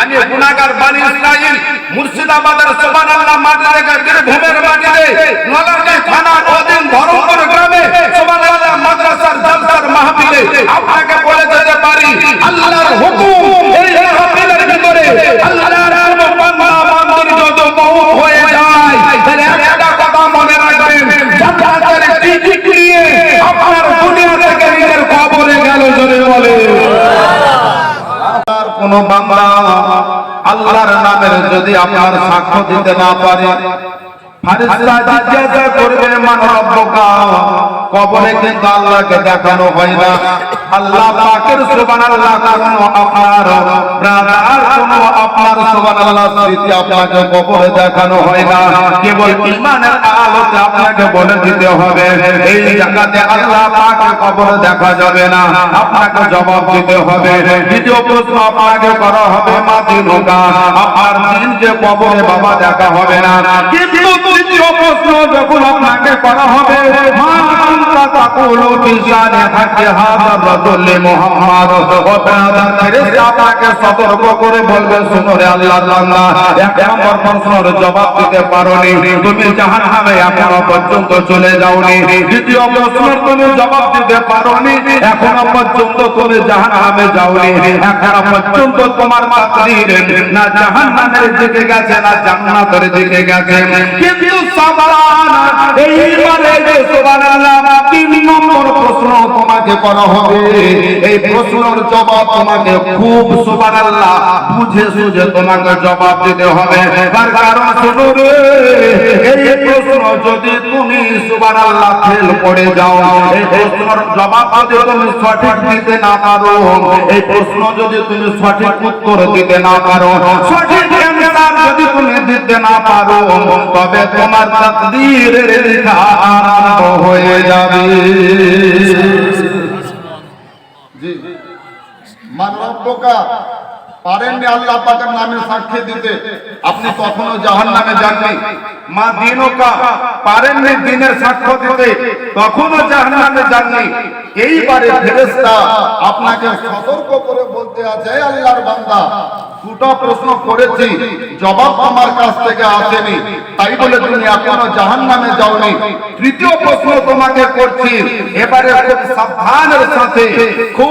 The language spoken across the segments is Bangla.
আমি গুনাহগার বানি ইসরাইল, মুর্শিদাবাদের সুবহানাল্লাহ মাটি থেকে মাটিতে নলারগাঁও থানা অধীন ধরমপুর গ্রামে সুবহানাল্লাহ মাদ্রাসার জলসার মাহফিলে আপনাকে বলে যেতে পারি, আল্লাহর হুকুম এই মাহফিলের ভিতরে আল্লাহর বান্দা বান্দির যত বহু হয়ে যায়, তাহলে একটা কথা মনে রাখবেন, জান্নাতের টিকিট নিয়ে আপনার দুনিয়া থেকে নিজের কবরে গেল, জোরে বলে কোন বান্দা আল্লাহর নামের যদি আপনার সাক্ষ্য দিতে না পারে করবে মানব কবরে কিন্তু আল্লাহকে দেখানো হয় না। আল্লাহ পাকের সুবহানাল্লাহ কোনো আপনার ব্রাদার কোনো আপনার সুবহানাল্লাহ স্মৃতি আপনাকে কবরে দেখানো হয় না। কেবল ঈমানের আলোতে আপনাকে বলে দিতে হবে, এই জায়গাতে আল্লাহ পাকের কবরে দেখা যাবে না। আপনাকে জবাব দিতে হবে, দ্বিতীয় প্রশ্ন আপনাকে করা হবে মাটি নৌকা আপনার দিন যে কবরে বাবা দেখা হবে না। কিন্তু তৃতীয় প্রশ্ন যখন আপনাকে করা হবে বিশানে হাকে হাজার রাসূল মুহাম্মদ ও ব্রাদার ফেরেশতা আপনাকে সতর্ক করে বলবে শুনো রে আল্লাহর বান্দা, এক প্রশ্নের জবাব দিতে পারোনি। তুমি জাহান্নামে এখনও পর্যন্ত চলে যাওনি। দ্বিতীয় প্রশ্নের তুমি জবাব দিতে পারোনি। এখনও পর্যন্ত তুমি জাহান্নামে যাওনি। এখনও পর্যন্ত তোমার মাতৃর না জাহান্নামের দিকে গেছে, না জান্নাতের দিকে গেছে। কিন্তু সাবান এইবারে যে সুবহানাল্লাহ তোমাকে করা হবে। এই প্রশ্নের জবাব তোমাকে খুব সুবহানাল্লাহ বুঝে সুঝে তোমাকে জবাব দিতে হবে। কারণ শুনো রে এই প্রশ্ন যদি তুমি সুবহানাল্লাহ ফেল করে যাও, এই প্রশ্নের জবাব যদি তুমি সঠিক দিতে না পারো, এই প্রশ্ন যদি তুমি সঠিক উত্তর দিতে না পারো, সঠিক যদি তুমি দিতে না পারো, তবে তোমার তাকদীরের হয়ে যাবে জি মানবকা পারেননি আল্লাহ পাকের নামে সাক্ষী দিতে। আপনি কখনো জাহান নামে যাননি? মা পারেননি দিনের সাক্ষ্য দিতে। তখনও জাহান্নামে যাননি? এইবারে ফেরেশতা আপনাকে সতর্ক করে বলতে আছে আল্লাহর বান্দা, দুটো প্রশ্ন করেছি। জবাব তোমার কাছ থেকে আসেনি। তাই বলে তুমি এখনও জাহান নামে যাওনি। তৃতীয় প্রশ্ন তোমাকে করছি। এবারে সাবধানের সাথে, খুব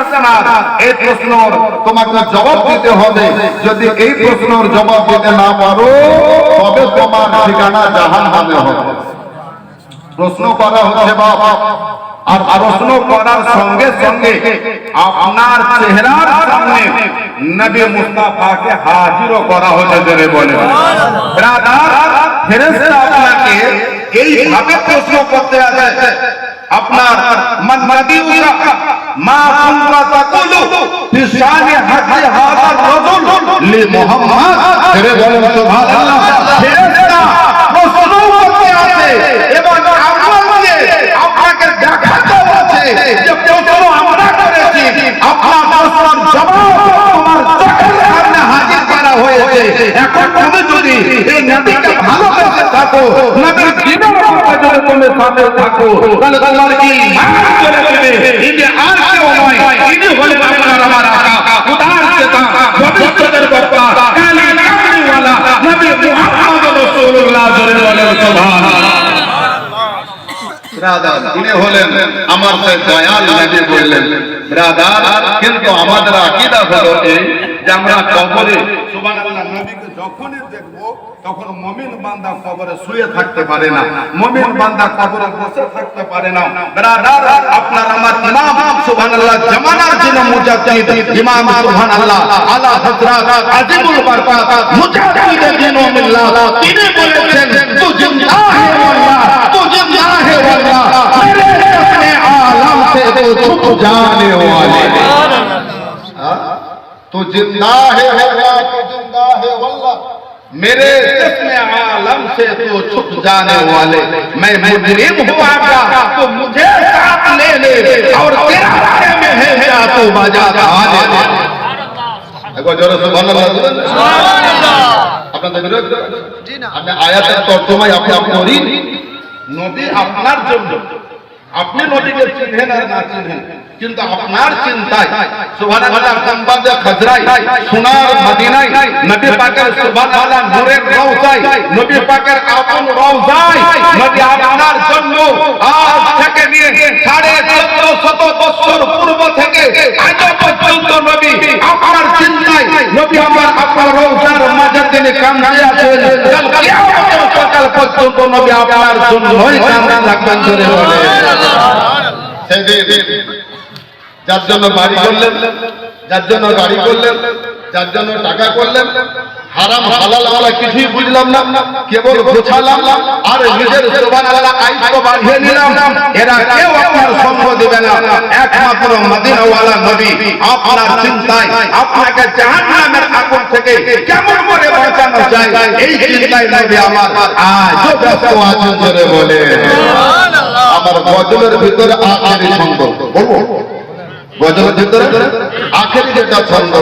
সুস্থা এই প্রশ্নর তোমাকে জবাব দিতে হবে। যদি এই প্রশ্নের জবাব দিতে না পারো, তবে তোমার ঠিকানা জাহান হবে। প্রশ্ন করা হচ্ছে আর প্রশ্ন করার সঙ্গে সঙ্গে আপনার চেহারার সামনে নবী মুস্তাফাকে হাজিরও করা হচ্ছে জোরে বলে ব্রাদার আপনাকে এইভাবে প্রশ্ন করতে আছে আপনার মান নবিউকা মা কুনতা তাকুলু ফি শানি হাজি হাদার রাজুল, লি মুহাম্মদ জোরে বলেন সুবহানাল্লাহ, ফেরেশতা প্রশ্ন করতে আছে এবং আমাকে আপনাকে দেখাতে আছে যে প্রশ্ন আমরা করেছি, আপনার জবাব হয়েছে এখন তুমি যদি এই নবীকে ভালোবেসে থাকো, নবীর দিনের কথা যদি তুমি সাথে থাকো, তাহলে তোমার ঈমান চলে যাবে? ইনি হলেন আমার দয়াল নবী বললেন ব্রাদার কিন্তু আমাদের আকীদা হলো এই যে আমরা কবরে সুবহানাল্লাহ নবীকে যখনই দেখব তখন মুমিন বান্দা কবরে শুয়ে থাকতে পারে না মুমিন বান্দা কবরে বসে থাকতে পারে না ব্রাদার আপনার আমার ইমাম সুবহানাল্লাহ জামানার যিনি মুজাদ্দিদ ইমাম সুবহানাল্লাহ আলা হযরত আজিমুল বারকাত মুজাদ্দিদ দিন ও মিল্লাহ তিনি বলেছেন তু জিন্দা হে ওয়াল্লাহ তু জিন্দা হে ওয়াল্লাহ মেরে अपने आलम से तो छुप जाने वाले तो जिंदा है वल्लाह तो जिंदा है वल्लाह मेरे जिस्म आलम से तो छुप जाने वाले मैं मुजरिम हुआ क्या तो मुझे साथ ले ले और तेरा बारे में है क्या तो बजा गाने दे। একবার জোরে সুবহানাল্লাহ বলুন আপনাদের বিরোধ আপনি আয়াতের তর্জমায় আপনি আপনি করি নবী আপনার জন্য আপনি নবীকে চিনহেন আর না চিনহেন কিন্তু আপনার চিন্তায় সুবহানাল্লাহ গম্বাজে খাজরাই সোনার মদিনায় নবী পাকের সুবহানাল্লাহ নূরের রওজায় নবী পাকের আপন রওজায় নবী আপনার জন্য আজ থেকে নিয়ে সাড়ে চোদ্দ শত বছর পূর্ব থেকে আজ পর্যন্ত নবী আপনার চিন্তায় নবী আমার আপনার রওজার মাঝে তিনি কান্দে আছেন। কাল কিয়ামতের সকাল পর্যন্ত নবী আপনার জন্যই কান্দে থাকবেন জোরে বলে সেদিন যার জন্য বাড়ি করলেন যার জন্য গাড়ি করলেন যার জন্য টাকা করলেন হারাম হালাল ওয়ালা কিছুই বুঝলাম না কেবল গোছালাম আর নিজের সুবহানাল্লাহ আইতো বাড়িয়ে নিলাম। এরা কেউ আপনার সঙ্গ দিবে না একমাত্র মদিনাওয়ালা নবী। আপনার চিন্তায় আপনাকে জাহান্নামের আগুন থেকে কেমন করে বাঁচানো যায় এই চিন্তায় নবী আমার আজও ব্যস্ত আছেন জোরে বলে আমার গজলের ভিতরে আখেরি ছন্দ বলব। গজলের ভিতরে আখেরি যেটা ছন্দ?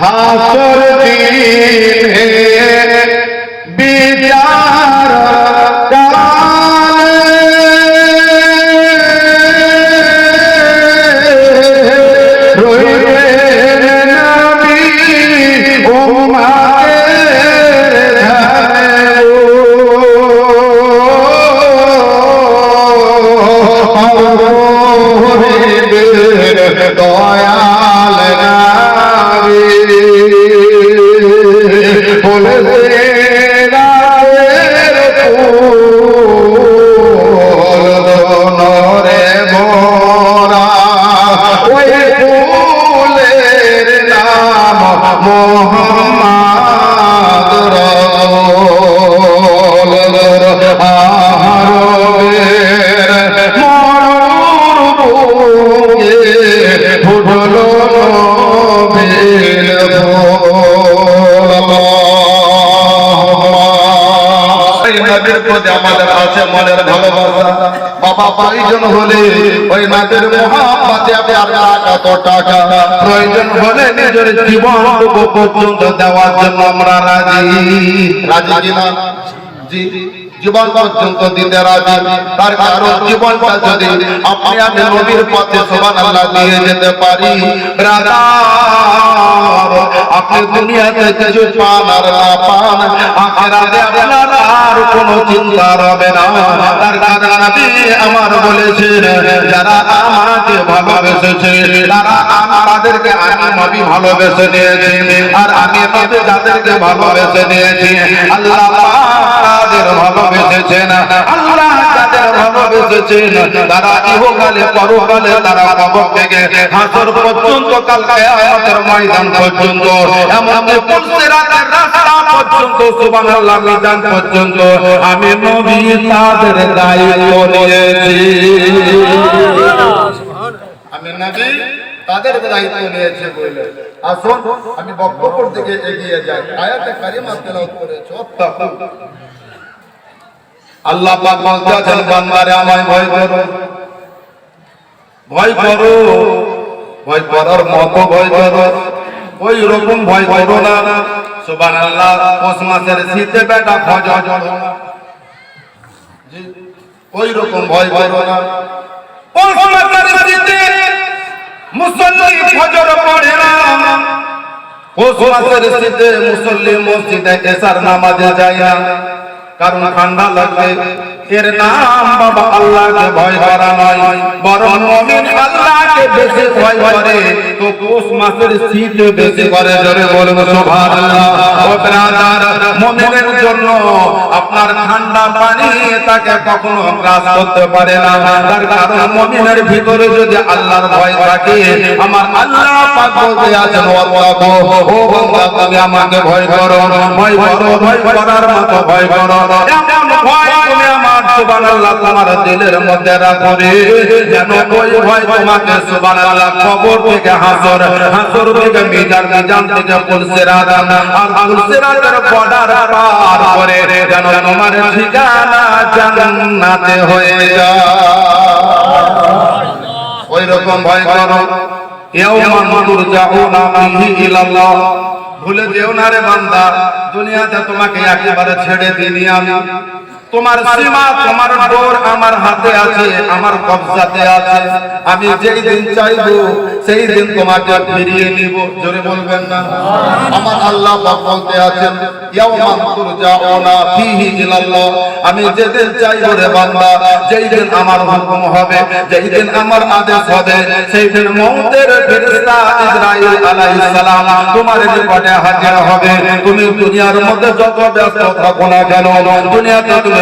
হাসর দিন হে বিচার প্রয়োজন হলে ওই নদীর আপনার কত টাকা। প্রয়োজন হলে নিজের জীবনটুকু পর্যন্ত দেওয়ার জন্য আমরা রাজি। রাজি জি। জীবন পর্যন্ত দিতে রাজি। তার কারণ জীবনটা যদি আপনি আমি নবীর পথে সমান আল্লাহ দিয়ে যেতে পারি, ব্রাদার। আপনি দুনিয়াতে কিছু পান আর না পান আখেরাতে আপনার আর কোনো চিন্তা হবে না। তার কারণ নবী আমার বলেছেন যারা আমাকে ভালোবেসেছে তারা আমার তাদেরকে আমি নবী ভালোবেসে নিয়েছি আর আমি নবী যাদেরকে ভালোবেসে নিয়েছি আল্লাহ তাদের ভালোবেসেছেন। আল্লাহ যাদের ভালোবেসেছেন তারা ইহকালে, পরকালে তারা কবর থেকে হাসর পর্যন্ত কাল কিয়ামতের ময়দান পর্যন্ত। এমনকি পুলসিরাতের রাস্তা পর্যন্ত, সুবহানাল্লাহ, মিজান পর্যন্ত। আমি নবী তাদের দায়িত্ব নিয়েছি। আমি নবী তাদের দায়িত্ব নিয়েছে বলে। আসুন, আমি বক্তব্যের দিকে এগিয়ে যাই। আয়াতে কারিমা তেলাওয়াত করেছে। অত্যাকু আল্লাহ পাক বলতেছেন বান্দারে আমায় ভয় করো। ভয় করো, ভয় করার মতো ভয় করো। ওই রকম ভয় করো না। সুবহানাল্লাহ, পৌষ মাসের শীতে বেটা জি ওই রকম ভয় করো না। পৌষ মাসের শীতে মুসল্লি ফজর পড়ে না। পৌষ মাসের শীতে মুসল্লি মসজিদে এসার নামাজে যায় না। কারণ ঠান্ডা লাগবে। এর নাম বাবা আল্লাহকে ভয় করা নয়, বরং মুমিন আল্লাহকে বেশি ভয় করে। তো পৌষ মাসের শীত বেশি করে, জোরে বলুন সুবহানাল্লাহ। ও ব্রাদার, মুমিনের জন্য আপনার ঠান্ডা পানি তাকে কখনো গ্রাস করতে পারে না। তার কারণ মুমিনের ভিতরে যদি আল্লাহর ভয় থাকে, আমার আল্লাহ পাক বলতে আছেন, ওয়াল্লাহু, ও বান্দা, তুমি আমাকে ভয় করো ভয় করো, ভয় করার মতো ভয় করো। এমন ভয় তুমি তোমার দিলের মধ্যে যেন ওই ভয় তোমাকে থেকে হাসর হাসর থেকে মিজান মিজান থেকে পার করে যেন তোমার ঠিকানা জান্নাতে হয়ে যায়। ওই রকম ভয় করো। ইয়াউমা তুরজাউনা ফিহি ইলাল্লাহ। ভুলে যেও না রে বান্দা, দুনিয়াতে তোমাকে একেবারে ছেড়ে দিইনি আমি। তোমার সীমা তোমার ডোর আমার হাতে আছে আমার কবজাতে আছে। আমি যেই দিন চাইব সেই দিন তোমাকে ফিরিয়ে নিব। জোরে বলবেন না। আমার আল্লাহ বলতে আছেন ইয়াওমান তুরজাউনা ফিহি ইলাল্লাহ। আমি যেদিন চাইব রে বান্দা যেই দিন আমার হুকুম হবে যেই দিন আমার আদেশ হবে সেই দিন মৌতের ফেরেশতা ইসরাইল আলাইহিস সালাম তোমার নিকটে হাজির হবে। তুমি দুনিয়ার মধ্যে যত ব্যস্ত থাকো না কেন দুনিয়াতে তুমি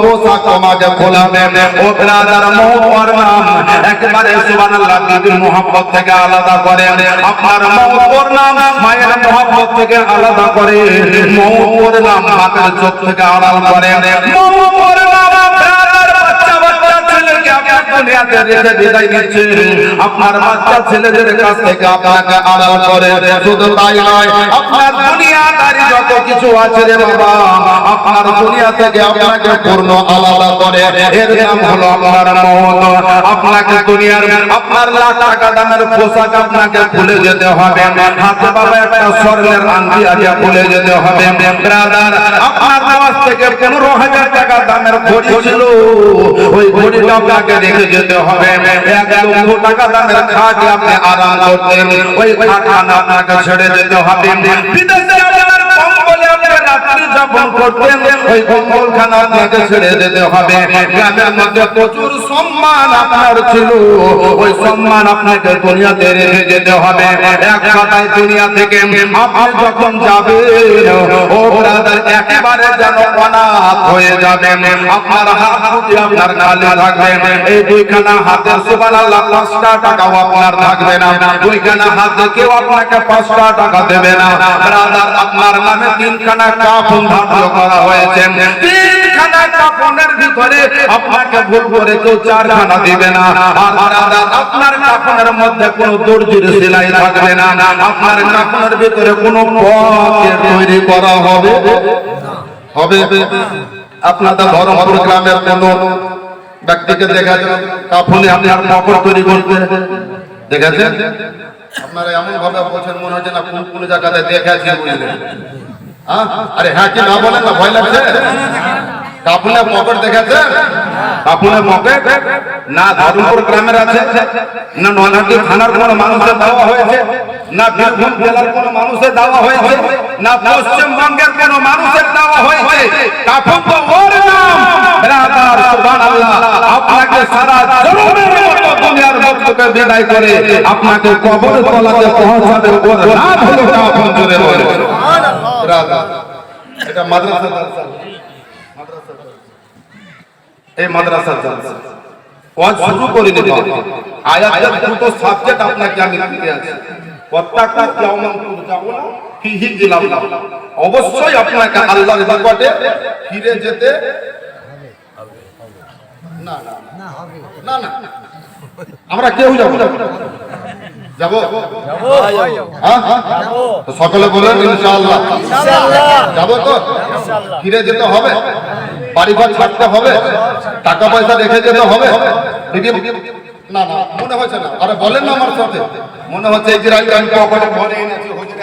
পোশাক কমাজে খোলাবে ও ব্রাদার নাম একেবারে সুবহানাল্লাহ বিবির মোহাম্মত থেকে আলাদা করে আপনার নাম মায়ের থেকে আলাদা করে মৌত ওর নাম বাপের চোখ থেকে আড়াল করে। মৌত দুনিয়াতে রেখে বিদায় নিচ্ছে। আপনার বাচ্চা ছেলেদের কাছ থেকে আপনাকে আড়াল করে শুধু তাই নয়, আপনার দুনিয়াদারি যত কিছু আছে রে বাবা, আপনার দুনিয়া থেকে আপনাকে পূর্ণ আলাদা করে। এর নাম হলো আপনার মৌত। আপনাকে দুনিয়ার, আপনার লাখ টাকা দামের পোশাক আপনাকে খুলে যেতে হবে। হাতে বাবা একটা স্বর্ণের আংটি আছে খুলে যেতে হবে। ব্রাদার আপনার নামাজ থেকে পনেরো হাজার টাকা দামের ঘড়ি ছিল। ওই ঘড়িটা আপনাকে রেখে যেতে হবে। এক লক্ষ টাকা দামের খাট আপনি আরাম করতেন। ওই খাট আপনাকে ছেড়ে যেতে হবে। বিদেশে আপনার কম্বলে আপনি রাত্রি যাপন করতেন। ওই কম্বলখানা আপনাকে ছেড়ে যেতে হবে। গ্রামের মধ্যে প্রচুর সম্মান আপনার ছিল। ওই সম্মান আপনাকে দুনিয়াতে রেখে যেতে হবে। এক কথায় দুনিয়া থেকে আপনি যখন যাবেন, ও ব্রাদার, একেবারে যেন অনাথ হয়ে যাবে আপনার হাত আপনার খালি থাকবে। এই দুইখানা হাতের সুবহানাল্লাহ পাঁচটা টাকাও আপনার থাকবে না। দুইখানা হাতে কেউ আপনাকে পাঁচটা টাকা দেবে না। ব্রাদার, আপনার নামে তিনখানা কাফন ধার্য করা হয়েছে। কাফনের ভিতরে আপনাকে ভুল করে কেউ চারখানা দিবে না। আপনার কাফনের মধ্যে কোনো দর্জির সেলাই থাকবে না। আপনার কাফনের ভিতরে কোনো তৈরি করা হবে? হবে। আপনাদের ধর্মপুর গ্রামের কোন ব্যক্তিকে দেখা যায় কাফনে আপনার মকর তৈরি করতে। দেখেছেন? আপনারা এমন ভাবে বলছেন, মনে হচ্ছে না কোন কোন জায়গাতে দেখেছি বুঝলেন? আরে হ্যাঁ কি না বলেন না, ভয় লাগছে? কাপুনে পকেট দেখেছেন কাফনের মকে না ধর্মপুর গ্রামের আছে। না নলহাটি থানার কোন মানুষের দেওয়া হয়েছে? না বীরভূম জেলার কোন মানুষের দেওয়া হয়েছে? না পশ্চিমবঙ্গের কোন মানুষের দেওয়া হয়েছে? কাফন তো ওর নাম? ব্রাদার সুবহানাল্লাহ। আপনাকে সারা জনমের মতো দুনিয়ার ভক্তকে বিদায় করে আপনাকে কবরের তলাতে পৌঁছাবে ওর নাম হলো কাফন জোরে বলে। রাধা। এটা মাদ্রাসা। এই মাদ্রাসা ওয়াজ শুরু আয়াতের দুটো সাবজেক্ট আপনাকে আমি দিতে আছি। প্রত্যেকটা ইয়াউমান তুরজাউনা ফিহি জিলাল্লাহ অবশ্যই আপনাকে আল্লাহর নিকটে ফিরে যেতে না না না। না আমরা কেউ যাব যাব? হ্যাঁ? সকলে বলেন ইনশাআল্লাহ। যাব তো? ফিরে যেতে হবে? বাড়ি ঘর ছাড়তে হবে, টাকা পয়সা রেখে যেতে হবে। না বলেন আমার মনে হচ্ছে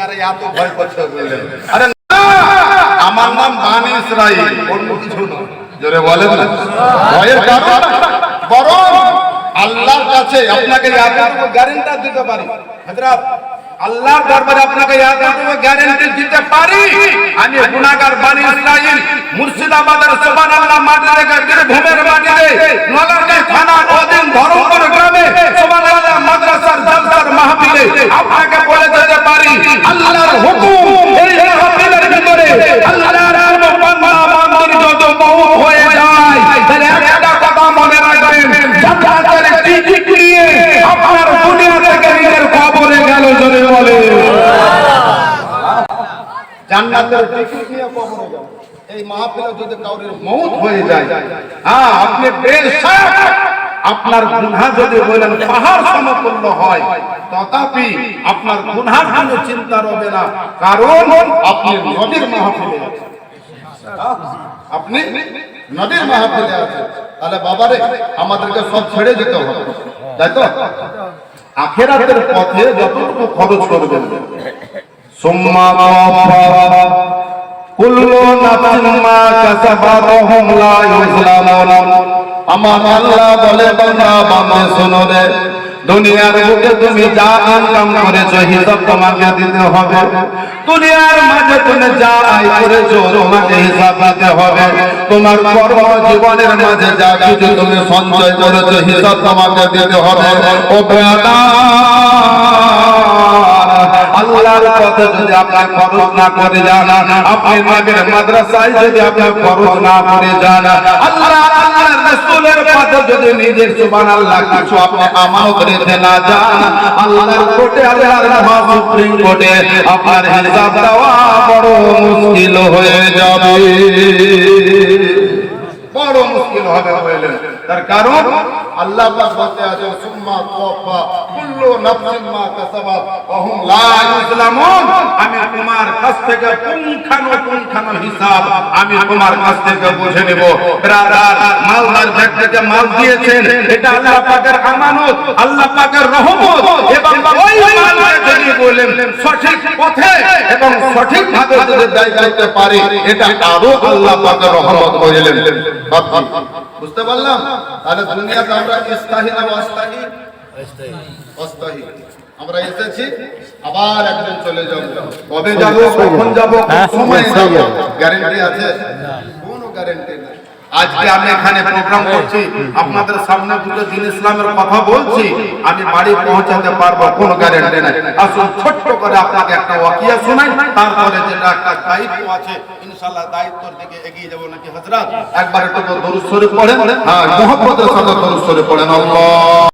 আরে ভয় করছে আরে আমার নাম জোরে বলেন না। ভয়ের কারণ বরং আল্লাহর আপনাকে দিতে পারি। আল্লাহর দরবারে আপনাকে গ্যারান্টি দিতে পারি। আমি গুণাগার বানি ইসরাইল মুর্শিদাবাদের সুবহানাল্লাহ মাটি থেকে বীরভূমের মাটিতে নগরকাই থানা অধীন ধরমপুর গ্রামে সুবহানাল্লাহ মাদ্রাসার দরবার মাহফিলে আপনাকে বলে দিতে পারি। এই মাহফিলে যদি কাউরের মৌত হয়ে যায় হ্যাঁ আপনি আপনার গুনহা যদি বলেন পাহাড় সমতুল্য হয়, তথাপি আপনার গুনহার জন্য চিন্তা রবে না, কারণ আপনি নদীর মাহফিলে। আপনি নদীর মাহফিলে আছেন। তাহলে বাবারে, আমাদেরকে সব ছেড়ে যেতে হবে, তাই তো? আখেরাতের পথে যতটুকু খরচ করবেন সুম্মা কুল্লু নাফসিন মা কাসাবাত ওয়া হুম লা ইউজলামুন আমার আল্লাহ বলে, বান্দা, বান্দে, শোনো রে। দুনিয়ার বুকে তুমি যা ইনকাম করেছ, হিসাব তোমাকে দিতে হবে। দুনিয়ার মাঝে তুমি যা আয় করেছ, তোমাকে হিসাব দিতে হবে। তোমার কর্ম জীবনের মাঝে যা কিছু তুমি সঞ্চয় করেছ, হিসাব তোমাকে দিতে হবে। ও বেটা আল্লাহর পথে যদি আপনি খরচ না করে যান, আপনি নবীর মাদ্রাসায় যদি আপনি খরচ না করে যান আল্লাহ আল্লাহর রাসূলের পথে যদি নিজের সুবহানাল্লাহ কিছু আপনি আমানত রেখে না যান, আল্লাহর কোর্টে আল্লাহর সুপ্রিম কোর্টে আপনার হিসাব দেওয়া বড় মুশকিল হয়ে যাবে। বড় মুশকিল হবে বললেন তার কারণ আল্লাহ পাক বলতে আছেন সুম্মা তুওয়াফা, কুল্লু নাফসিন মা কাসাবাত ওয়া হুম লা ইউজলামুন আমি তোমার কাছ থেকে পুঙ্খানু পুঙ্খানু হিসাব আমি তোমার কাছ থেকে বুঝে নেব। ব্রাদার মালদার ব্যাগ মাল দিয়েছেন, এটা আল্লাহ পাকের আমানত, আল্লাহ পাকের রহমত। এবং ওই মালকে যদি বলেন সঠিক পথে এবং সঠিক ভাবে যদি দায় করতে পারে, এটা আরও আল্লাহ পাকের রহমত বলেন বুঝতে পারলাম? তাহলে দুনিয়াতে আমরা ইস্তাহি না অস্তাহি অস্তাহি আমরা এসেছি আবার একদিন চলে যাব। কবে যাব কখন যাব সময় যাব। গ্যারান্টি আছে? কোনো গ্যারান্টি নেই। আজকে আমি এখানে প্রোগ্রাম করছি। আপনাদের সামনে দুটো দিন ইসলামের কথা বলছি। আমি বাড়ি পৌঁছাতে পারব কোন গ্যারেন্টি নাই। আসুন ছোট্ট করে আপনাকে একটা ওয়াকিয়া শোনাই। তারপরে যেটা একটা দায়িত্ব আছে ইনশাআল্লাহ দায়িত্বের দিকে এগিয়ে যাব নাকি হযরত? একবার একটু দরুদ শরীফ পড়েন। হ্যাঁ মোহাম্মদের সাথে দরুদ শরীফ পড়েন আল্লাহ।